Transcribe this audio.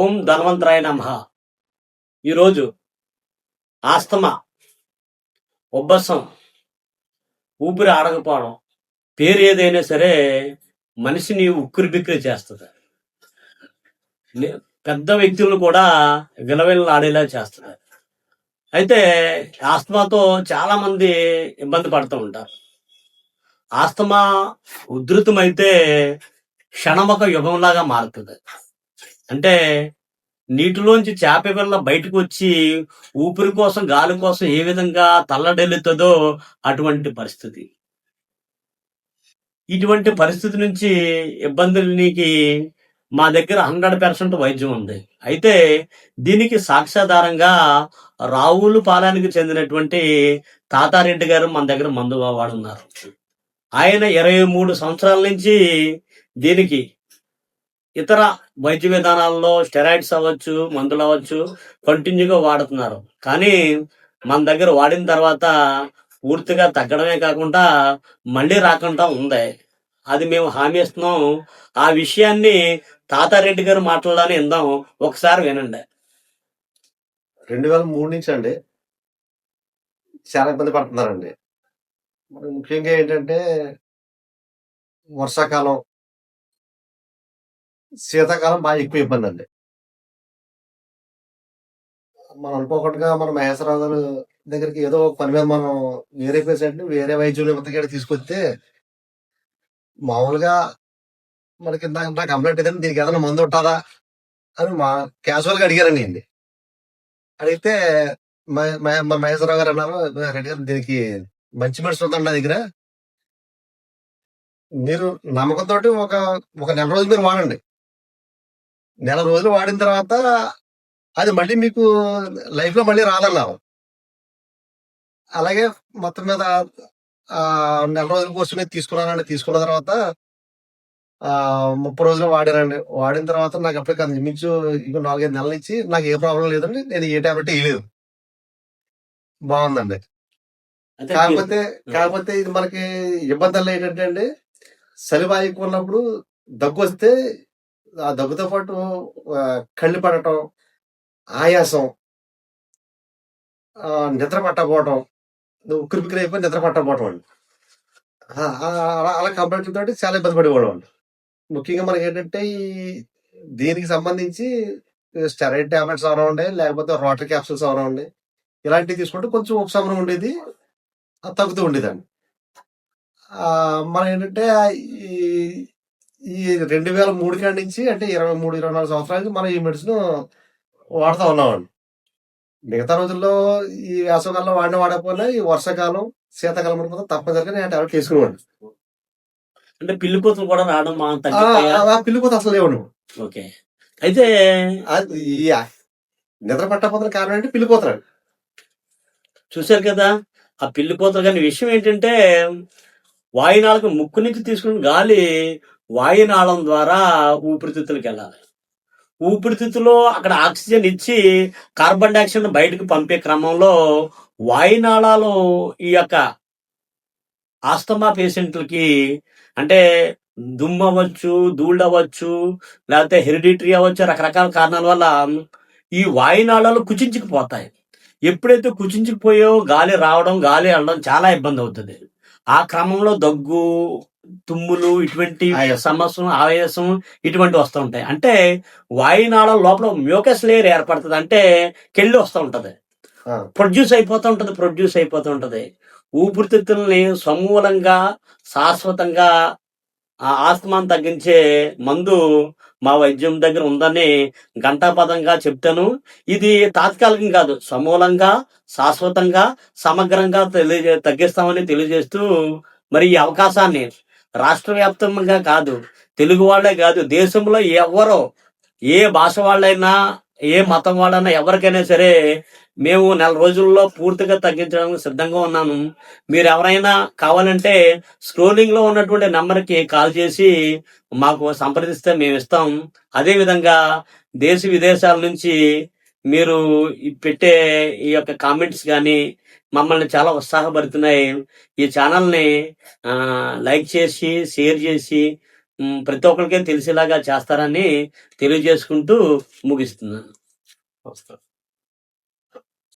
ఓం ధన్వంతరాయ నమ. ఈరోజు ఆస్తమా ఉబ్బసం ఊపిరి ఆడకపోవడం పేరు ఏదైనా సరే మనిషిని ఉక్కిరి బిక్కిరి చేస్తుంది పెద్ద వ్యక్తులను కూడా విలవిల్లాడేలా చేస్తుంది. అయితే ఆస్తమాతో చాలామంది ఇబ్బంది పడుతూ ఉంటారు. ఆస్తమా ఉధృతమైతే క్షణమొక యుగంలాగా మారుతుంది. అంటే నీటిలోంచి చేప పిల్ల బయటకు వచ్చి ఊపిరి కోసం గాలి కోసం ఏ విధంగా తల్లడెల్లుతుందో అటువంటి పరిస్థితి. ఇటువంటి పరిస్థితి నుంచి ఇబ్బందులకి మా దగ్గర హండ్రెడ్ పర్సెంట్ వైద్యం ఉంది. అయితే దీనికి సాక్ష్యాధారంగా రావులు పాలానికి చెందినటువంటి తాతారెడ్డి గారు మన దగ్గర మందు వాడున్నారు ఆయన ఇరవై మూడు సంవత్సరాల నుంచి దీనికి ఇతర వైద్య విధానాల్లో స్టెరాయిడ్స్ అవ్వచ్చు మందులు అవ్వచ్చు కంటిన్యూగా వాడుతున్నారు. కానీ మన దగ్గర వాడిన తర్వాత పూర్తిగా తగ్గడమే కాకుండా మళ్ళీ రాకుండా ఉంది. అది మేము హామీ ఇస్తున్నాం. ఆ విషయాన్ని తాతారెడ్డి గారు మాట్లాడాలని ఇందాం ఒకసారి వినండి. రెండు వేల మూడు నుంచి అండి చాలా ఇబ్బంది పడుతున్నారండి. ముఖ్యంగా ఏంటంటే వర్షాకాలం శీతాకాలం బాగా ఎక్కువ ఇబ్బంది అండి. మనం అనుకోకుండా మన మహేశ్వరరావు గారు దగ్గరికి ఏదో ఒక పని మీద మనం వేరే పేషెంట్ని వేరే వైద్యులు దగ్గర తీసుకొస్తే మామూలుగా మనకి నాకు కంప్లైంట్ ఏదైనా దీనికి ఏదైనా మందు ఉంటుందా అని మా క్యాజువల్గా అడిగారండి అండి అడిగితే మ- మ- మా మహేశ్వరరావు గారు అన్నారు రెడ్డి గారు దీనికి మంచి మెడిసిన్ ఉందండి నా దగ్గర. మీరు నమ్మకంతో ఒక ఒక నెల రోజులు మీరు వాడండి. నెల రోజులు వాడిన తర్వాత అది మళ్ళీ మీకు లైఫ్లో మళ్ళీ రాదన్నారు అలాగే మొత్తం మీద ఆ నెల రోజుల కోసం తీసుకున్నానండి. తీసుకున్న తర్వాత ఆ ముప్పై రోజులు వాడానండి. వాడిన తర్వాత నాకు అప్పటికి మించు ఇంకో నాలుగైదు నెలల నుంచి నాకు ఏ ప్రాబ్లం లేదండి. నేను ఏ టాబ్లెట్ వేయలేదు. బాగుందండి. కాకపోతే కాకపోతే ఇది మనకి ఇబ్బందులు ఏంటంటే అండి చలివాయి ఉన్నప్పుడు దగ్గు వస్తే ఆ దగ్గుతో పాటు కళ్ళు పడటం ఆయాసం నిద్ర పట్టకపోవటం ఉక్కిరి బిక్కిరి అయిపోయి నిద్ర పట్టకపోవటం అండి. అలా అలా కంప్లైంట్ తోటి చాలా ఇబ్బంది పడేవాళ్ళం వాళ్ళు ముఖ్యంగా మనకి ఏంటంటే ఈ దీనికి సంబంధించి స్టెరాయిడ్ టాబ్లెట్స్ అవనండి లేకపోతే రోటరీ క్యాప్సూల్స్ అవనండి ఇలాంటివి తీసుకుంటే కొంచెం ఉపశమనం ఉండేది తగ్గుతూ ఉండేదండి. మనం ఏంటంటే ఈ ఈ రెండు వేల మూడు కాడి నుంచి అంటే ఇరవై మూడు ఇరవై నాలుగు సంవత్సరాల నుంచి మనం ఈ మెడిసిన్ వాడుతూ ఉన్నామండి. మిగతా రోజుల్లో ఈ వేసవకాలంలో వాడిన వాడకపోయినా ఈ వర్షాకాలం శీతాకాలం పడిపోతే తప్పనిసరిగా నేను టాబ్లెట్ వేసుకునేవాడిని. అంటే పిల్లిపోతులు కూడా రావడం పిల్లిపోతే అసలు లేవండి. ఓకే. అయితే నిద్ర పట్టకపోతున్న కారణం ఏంటి? పిల్లిపోతున్నాడు చూశారు కదా ఆ పిల్లిపోతలు కానీ విషయం ఏంటంటే వాయునాళకు ముక్కు నుంచి తీసుకున్న గాలి వాయునాళం ద్వారా ఊపిరితిత్తులకు వెళ్ళాలి ఊపిరితిత్తులో అక్కడ ఆక్సిజన్ ఇచ్చి కార్బన్ డైఆక్సైడ్ బయటకు పంపే క్రమంలో వాయునాళాలు ఈ యొక్క ఆస్తమా పేషెంట్లకి అంటే దుమ్ము అవ్వచ్చు ధూళి అవ్వచ్చు లేకపోతే హెరిడిటరీ అవ్వచ్చు రకరకాల కారణాల వల్ల ఈ వాయునాళాలు కుచించుకుపోతాయి. ఎప్పుడైతే కుచించుకుపోయో గాలి రావడం గాలి వెళ్ళడం చాలా ఇబ్బంది అవుతుంది. ఆ క్రమంలో దగ్గు తుమ్ములు ఇటువంటి. సమస్యలు ఆయాసం ఇటువంటి వస్తూ ఉంటాయి. అంటే వాయునాళం లోపల మ్యూకస్ లేయర్ ఏర్పడుతుంది అంటే కెళ్ళి వస్తూ ఉంటది. ప్రొడ్యూస్ అయిపోతూ ఉంటది ప్రొడ్యూస్ అయిపోతూ ఉంటది. ఊపిరితిత్తుల్ని సమూలంగా శాశ్వతంగా ఆ ఆస్తమాన్ని తగ్గించే మందు మా వైద్యం దగ్గర ఉందని ఘంటాపదంగా చెప్తాను. ఇది తాత్కాలికం కాదు సమూలంగా శాశ్వతంగా సమగ్రంగా తెలియజే తగ్గిస్తామని తెలియజేస్తూ మరి ఈ అవకాశాన్ని రాష్ట్ర వ్యాప్తంగా కాదు తెలుగు వాళ్ళే కాదు దేశంలో ఎవరో ఏ భాష వాళ్ళైనా ఏ మతం వాళ్ళైనా ఎవరికైనా సరే మేము నెల రోజుల్లో పూర్తిగా తగ్గించడానికి సిద్ధంగా ఉన్నాను. మీరు ఎవరైనా కావాలంటే స్క్రోలింగ్లో ఉన్నటువంటి నెంబర్కి కాల్ చేసి మాకు సంప్రదిస్తే మేము ఇస్తాం. అదేవిధంగా దేశ విదేశాల నుంచి మీరు పెట్టే ఈ యొక్క కామెంట్స్ కానీ మమ్మల్ని చాలా ఉత్సాహపడుతున్నాయి ఈ ఛానల్ని లైక్ చేసి షేర్ చేసి ప్రతి ఒక్కరికి తెలిసేలాగా చేస్తారని తెలియజేసుకుంటూ ముగిస్తున్నాను.